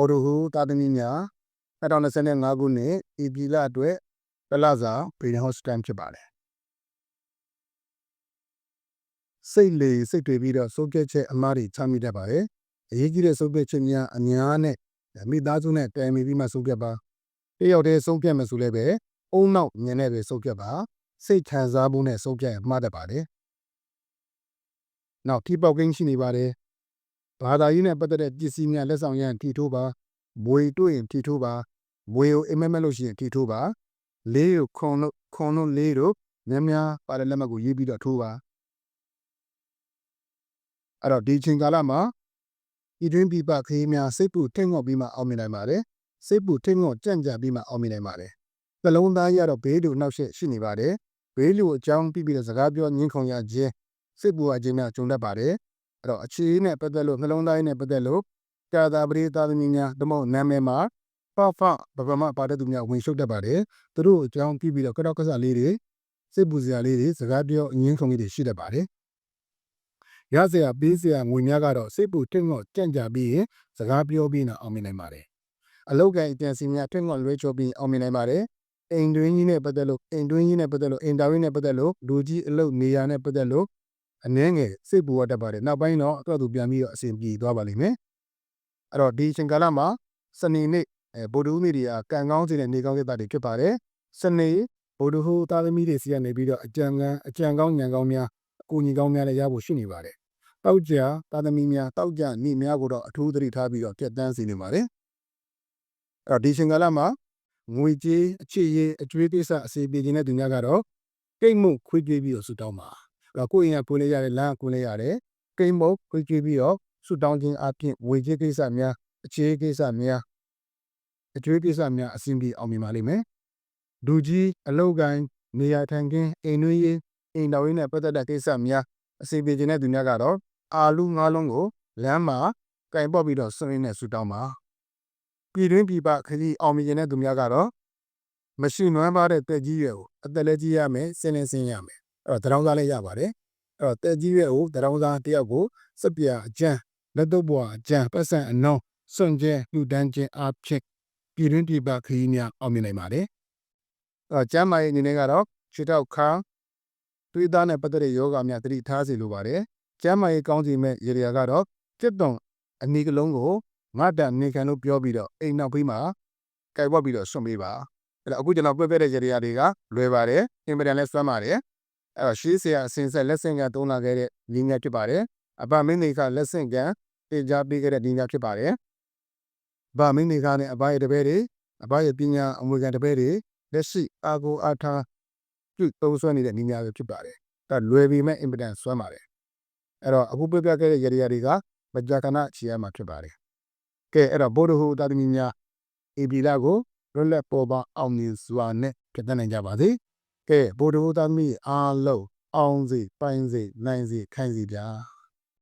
ဟိုဒိုဟူတာသမီများ2025ခုနှစ်ဧပြီလအတွက်ပလစာဗီဒီယိုစတန်ဖြစ်ပါတယ်စိတ်လေစိတ်တွေပြီးတော့စိုးပြချက်အမားတွေချမိတတ်ပါတယ်အရေးကြီးတဲ့စိုးပြချက်များအများနဲ့မိသားစုနဲ့တိုင်ပင်ပြီးမှစိုးပြပါတယောက်တည်းစိုးပြမယ်ဆိုလည်းပဲအုံနောက်မြင်နဲ့ပဲစိုးပြပါစိတ်ခံစားမှုနဲ့စိုးပြရင်မှားတတ်ပါတယ်နောက်ထိပေါက်ကင်းရှိနေပါတယ် ဘာသာရေးနဲ့ပတ်သက်တဲ့ပစ္စည်းများလက်ဆောင်ရန်ထီထိုးပါမွေတွေ့ရင်ထီထိုးပါမွေကိုအိမ်မက်မက်လို့ရှိရင်ထီထိုးပါလေးကိုခွန်လို့ခွန်လို့လေးတို့များများပါတဲ့လက်မှတ်ကိုရေးပြီးတော့ထိုးပါအဲ့တော့ဒီချိန်ကာလမှာဤတွင်းပြပခရီးများစိတ်ပူထိတ်ငေါ့ပြီးမှအောင်မြင်နိုင်ပါတယ်စိတ်ပူထိတ်ငေါ့ကြံ့ကြာပြီးမှအောင်မြင်နိုင်ပါတယ်နှလုံးသားရတော့ဘေးတူနှောက်ရှက်ရှိနေပါတယ်ဘေးလူအကြောင်းပြပြီးတော့စကားပြောညှင်းခုန်ရခြင်းစိတ်ပူအခြင်းများကြုံတတ်ပါတယ် အဲ့တော့အခြေအနေနဲ့ပတ်သက်လို့နှလုံးသားရင်းနဲ့ပတ်သက်လို့ကာသာပရိသသမီးများတမောနာမည်မှာပဖဘဗမပါတဲ့သူများဝင်ရှုပ်တတ်ပါတယ်သူတို့အကြောင်းပြီးပြီးတော့ကတော့ကစားလေးတွေစိတ်ပူစရာလေးတွေစကားပြောအငင်းခုန်လေးတွေရှိတတ်ပါတယ်ရစရာပေးစရာငွေများကတော့စိတ်ပူတင့်ငေါ့ကြံ့ကြပြီးရင်စကားပြောပြီးတော့အောင်မြင်နိုင်ပါတယ်အလောက်ကန်အတန်စီများတင့်ငေါ့လွဲချောပြီးအောင်မြင်နိုင်ပါတယ်အိမ်တွင်းကြီးနဲ့ပတ်သက်လို့အိမ်တွင်းကြီးနဲ့ပတ်သက်လို့အင်တာဝင်းနဲ့ပတ်သက်လို့လူကြီးအလုပ်နေရာနဲ့ပတ်သက်လို့ အနှဲငယ်စိတ်ပူရတတ်ပါတယ်နောက်ပိုင်းတော့အတွက်သူပြန်ပြီးတော့အဆင်ပြေသွားပါလိမ့်မယ်အဲ့တော့ဒီအချိန်ကာလမှာစနေနေ့အဲဗုဒ္ဓဦးနေ့တွေကကံကောင်းစေတဲ့နေကောင်းတဲ့တာတွေဖြစ်ပါတယ်စနေဗုဒ္ဓဟူသားသမီးတွေစီကနေပြီးတော့အကြံကံအကြံကောင်းဉာဏ်ကောင်းများအကူအညီကောင်းများလည်းရဖို့ရှိနေပါတယ်တောက်ကြသားသမီးများတောက်ကြနေများကိုတော့အထူးသတိထားပြီးတော့ပြတ်တန်းစီနေပါတယ်အဲ့တော့ဒီချိန်ကာလမှာငွေကြေးအခြေရေးအကျွေးကိစ္စအစီအပြေခြင်းတဲ့သူများကတော့ကိတ်မှုခွေးကြွေးပြီးတော့ဆူတောင်းပါအဲ့တော့ ကိုယ့်အိမ်ကကိုယ်လေးရတယ်လမ်းကကိုယ်လေးရတယ်ကိတ်မှုခွေးကြွေးပြီးတော့ဆူတောင်းခြင်းအပြင်ဝေကြေးကိစ္စများအခြေကိစ္စများအကျွေးကိစ္စများအစဉ်ပြေအောင်မြင်ပါလိမ့်မယ်လူကြီးအလောက်ကိုင်းနေရာထိုင်ခင်းအိမ်တွင်းရေးအိမ်တော်ရင်းနဲ့ပတ်သက်တဲ့ကိစ္စများအစီအပြေခြင်းတဲ့သူများကတော့အာလူငါးလုံးကိုလမ်းမှာကင်ပေါက်ပြီးတော့ဆွရင်းနဲ့ဆူတောင်းပါပြည်တွင်းပြည်ပခရီးအောင်မြင်ခြင်းတဲ့သူများကတော့မရှိနွမ်းပါတဲ့တက်ကြီးရွယ်ကိုအသက်လည်းကြီးရမယ်စင်းလည်းစင်းရမယ် အဲ့တော့တရောင်းသားလည်းရပါတယ်အဲ့တော့တက်ကြီးရွယ်ကိုတရောင်းသားတယောက်ကိုစက်ပြအကျန်းလက်တော့ဘွားအကျန်းပတ်စံအနှောင်းစွန့်ကျဲလူတန်းချင်းအဖြစ်ပြည်တွင်းပြည်ပခရီးများအောင်မြင်နိုင်ပါတယ်အဲ့တော့ကျမ်းမာရေးအနေနဲ့ကတော့ခြေထောက်ခါတွေးသားနဲ့ပတ်သက်တဲ့ယောဂများတတိထားစီလိုပါတယ်ကျမ်းမာရေးကောင်းစီမဲ့ရေရာကတော့จิตတုံအနီကလုံးကိုငါတန်နေခံလို့ပြောပြီးတော့အိမ်နောက်ပြီးမှကြိုက်ဝတ်ပြီးတော့ဆွန့်ပေးပါအဲ့တော့အခုကျွန်တော်ပြပြတဲ့ရေရာတွေကလွယ်ပါတယ်အင်မတန်လဲစွမ်းပါတယ် အဲ့တော့ရှေးဆရာအစဉ်ဆက်လက်ဆင့်ကသုံးလာခဲ့တဲ့ညီငယ်ဖြစ်ပါတယ်အပမင်းနေခလက်ဆင့်ကတင်ကြားပေးခဲ့တဲ့ညီငယ်ဖြစ်ပါတယ်ဗမင်းနေခနဲ့အဘရဲ့တပည့်တွေအဘရဲ့ပညာအမွေခံတပည့်တွေလက်ရှိအာကိုအာထားပြုသုံးဆွဲနေတဲ့ညီငယ်ပဲဖြစ်ပါတယ်ဒါလွယ်ပြီးမဲ့အင်မတန်စွမ်းပါတယ်အဲ့တော့အခုပြပြခဲ့တဲ့ရေရာတွေကမကြာခဏချီရမှာဖြစ်ပါတယ်ကဲအဲ့တော့ဘိုးတို့ဟူတာသမီများအေပီလာကိုလွတ်လပ်ပေါ်ပါအောင်မြင်စွာနဲ့ပြသနိုင်ကြပါစေ ကဲဘိုးတို့ဟူတာသမီအားလုံးအောင်စေပိုင်စေနိုင်စေခိုင်စေဗျာ